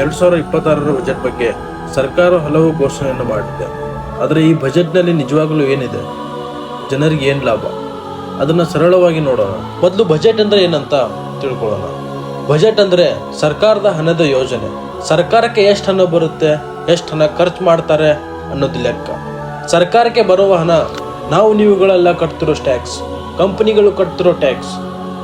ಎರಡ್ ಸಾವಿರದ ಇಪ್ಪತ್ತಾರರ ಬಜೆಟ್ ಬಗ್ಗೆ ಸರ್ಕಾರ ಹಲವು ಘೋಷಣೆಯನ್ನು ಮಾಡಿದೆ. ಆದರೆ ಈ ಬಜೆಟ್ನಲ್ಲಿ ನಿಜವಾಗಲೂ ಏನಿದೆ? ಜನರಿಗೆ ಏನು ಲಾಭ? ಅದನ್ನು ಸರಳವಾಗಿ ನೋಡೋಣ. ಮೊದಲು ಬಜೆಟ್ ಅಂದರೆ ಏನಂತ ತಿಳ್ಕೊಳ್ಳೋಣ. ಬಜೆಟ್ ಅಂದರೆ ಸರ್ಕಾರದ ಹಣದ ಯೋಜನೆ. ಸರ್ಕಾರಕ್ಕೆ ಎಷ್ಟು ಹಣ ಬರುತ್ತೆ? ಎಷ್ಟು ಹಣ ಖರ್ಚು ಮಾಡ್ತಾರೆ ಅನ್ನೋದು ಲೆಕ್ಕ. ಸರ್ಕಾರಕ್ಕೆ ಬರುವ ಹಣ ನಾವು ನೀವುಗಳೆಲ್ಲ ಕಟ್ತಿರೋ ಟ್ಯಾಕ್ಸ್. ಕಂಪನಿಗಳು ಕಟ್ತಿರೋ ಟ್ಯಾಕ್ಸ್.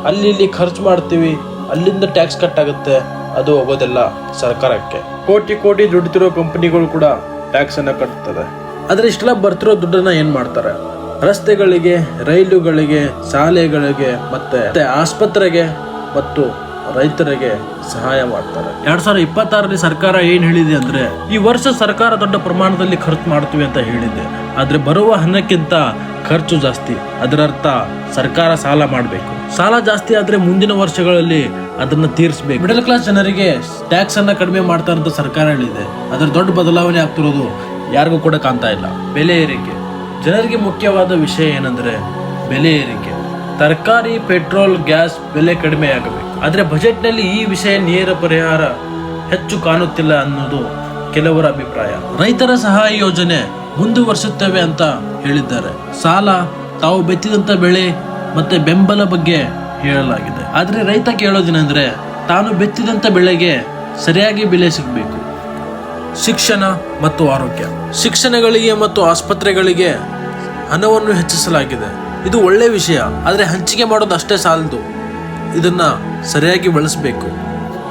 ಅಲ್ಲಿ ಖರ್ಚು ಮಾಡ್ತೀವಿ, ಅಲ್ಲಿಂದ ಟ್ಯಾಕ್ಸ್ ಕಟ್ ಆಗುತ್ತೆ. ಅದು ಹೋಗೋದಿಲ್ಲ ಸರ್ಕಾರಕ್ಕೆ. ಕೋಟಿ ಕೋಟಿ ದುಡಿತಿರೋ ಕಂಪನಿಗಳು ಕೂಡ ಟ್ಯಾಕ್ಸ್ ಅನ್ನ ಕಟ್ತದೆ. ಆದ್ರೆ ಇಷ್ಟೆಲ್ಲ ಬರ್ತಿರೋ ದುಡ್ಡನ್ನ ಏನ್ ಮಾಡ್ತಾರೆ? ರಸ್ತೆಗಳಿಗೆ, ರೈಲುಗಳಿಗೆ, ಶಾಲೆಗಳಿಗೆ ಮತ್ತೆ ಆಸ್ಪತ್ರೆಗೆ ಮತ್ತು ರೈತರಿಗೆ ಸಹಾಯ ಮಾಡ್ತಾರೆ. ಎರಡ್ ಸಾವಿರದ ಇಪ್ಪತ್ತಾರರಲ್ಲಿ ಸರ್ಕಾರ ಏನ್ ಹೇಳಿದೆ ಅಂದ್ರೆ, ಈ ವರ್ಷ ಸರ್ಕಾರ ದೊಡ್ಡ ಪ್ರಮಾಣದಲ್ಲಿ ಖರ್ಚು ಮಾಡ್ತೀವಿ ಅಂತ ಹೇಳಿದೆ. ಆದ್ರೆ ಬರುವ ಹಣಕ್ಕಿಂತ ಖರ್ಚು ಜಾಸ್ತಿ. ಅದರರ್ಥ ಸರ್ಕಾರ ಸಾಲ ಮಾಡಬೇಕು. ಸಾಲ ಜಾಸ್ತಿ ಆದ್ರೆ ಮುಂದಿನ ವರ್ಷಗಳಲ್ಲಿ ಅದನ್ನ ತೀರಿಸಬೇಕು. ಮಿಡಲ್ ಕ್ಲಾಸ್ ಜನರಿಗೆ ಟ್ಯಾಕ್ಸ್ ಅನ್ನ ಕಡಿಮೆ ಮಾಡ್ತಾ ಇರೋದು ಸರ್ಕಾರ ಹೇಳಿದೆ ಅದರ ದೊಡ್ಡ ಬದಲಾವಣೆ ಆಗ್ತಿರೋದು ಯಾರಿಗೂ ಕೂಡ ಕಾಣ್ತಾ ಇಲ್ಲ. ಬೆಲೆ ಏರಿಕೆ. ಜನರಿಗೆ ಮುಖ್ಯವಾದ ವಿಷಯ ಏನಂದ್ರೆ ಬೆಲೆ ಏರಿಕೆ. ತರಕಾರಿ, ಪೆಟ್ರೋಲ್, ಗ್ಯಾಸ್ ಬೆಲೆ ಕಡಿಮೆ ಆಗಬೇಕು. ಆದ್ರೆ ಬಜೆಟ್ನಲ್ಲಿ ಈ ವಿಷಯ ನೇರ ಪರಿಹಾರ ಹೆಚ್ಚು ಕಾಣುತ್ತಿಲ್ಲ ಅನ್ನೋದು ಕೆಲವರ ಅಭಿಪ್ರಾಯ. ರೈತರ ಸಹಾಯ ಯೋಜನೆ ಮುಂದುವರಿಸುತ್ತೇವೆ ಅಂತ ಹೇಳಿದ್ದಾರೆ. ಸಾಲ ತಾವು ಬೆತ್ತಿದಂತ ಬೆಳೆ ಮತ್ತೆ ಬೆಂಬಲ ಬಗ್ಗೆ ಹೇಳಲಾಗಿದೆ. ಆದ್ರೆ ರೈತ ಕೇಳೋದೇನೆಂದರೆ ತಾನು ಬೆತ್ತಿದಂತ ಬೆಳೆಗೆ ಸರಿಯಾಗಿ ಬೆಲೆ ಸಿಗಬೇಕು. ಶಿಕ್ಷಣ ಮತ್ತು ಆರೋಗ್ಯ. ಶಿಕ್ಷಣಗಳಿಗೆ ಮತ್ತು ಆಸ್ಪತ್ರೆಗಳಿಗೆ ಹಣವನ್ನು ಹೆಚ್ಚಿಸಲಾಗಿದೆ. ಇದು ಒಳ್ಳೆ ವಿಷಯ ಆದರೆ ಹಂಚಿಕೆ ಮಾಡೋದು ಅಷ್ಟೇ ಸಾಲದು. ಇದನ್ನು ಸರಿಯಾಗಿ ಬಳಸಬೇಕು.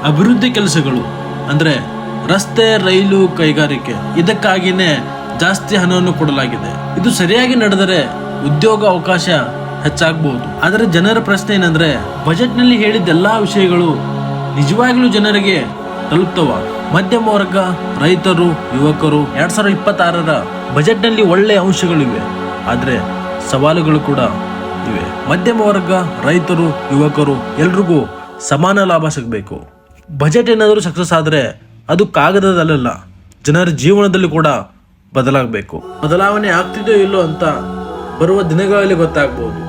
ಅಭಿವೃದ್ಧಿ ಕೆಲಸಗಳು ಅಂದ್ರೆ ರಸ್ತೆ ರೈಲು ಕೈಗಾರಿಕೆ ಇದಕ್ಕಾಗಿನೇ ಜಾಸ್ತಿ ಹಣವನ್ನು ಕೊಡಲಾಗಿದೆ. ಇದು ಸರಿಯಾಗಿ ನಡೆದರೆ ಉದ್ಯೋಗ ಅವಕಾಶ ಹೆಚ್ಚಾಗಬಹುದು ಆದರೆ ಜನರ ಪ್ರಶ್ನೆ ಏನಂದ್ರೆ, ಬಜೆಟ್ನಲ್ಲಿ ಹೇಳಿದ ಎಲ್ಲಾ ವಿಷಯಗಳು ನಿಜವಾಗ್ಲೂ ಜನರಿಗೆ ತಲುಪ್ತವ? ಮಧ್ಯಮ ವರ್ಗ, ರೈತರು, ಯುವಕರು ಎರಡ್ ಸಾವಿರದ ಇಪ್ಪತ್ತಾರರ ಬಜೆಟ್ನಲ್ಲಿ ಒಳ್ಳೆಯ ಅಂಶಗಳಿವೆ. ಆದರೆ ಸವಾಲುಗಳು ಕೂಡ ಇವೆ. ಮಧ್ಯಮ ವರ್ಗ, ರೈತರು, ಯುವಕರು ಎಲ್ರಿಗೂ ಸಮಾನ ಲಾಭ ಸಿಗಬೇಕು. ಬಜೆಟ್ ಏನಾದರೂ ಸಕ್ಸಸ್ ಆದರೆ ಅದು ಕಾಗದದಲ್ಲ ಜನರ ಜೀವನದಲ್ಲಿ ಕೂಡ ಬದಲಾಗಬೇಕು. ಬದಲಾವಣೆ ಆಗ್ತಿದೆಯೋ ಇಲ್ಲೋ ಅಂತ ಬರುವ ದಿನಗಳಲ್ಲಿ ಗೊತ್ತಾಗ್ಬೋದು.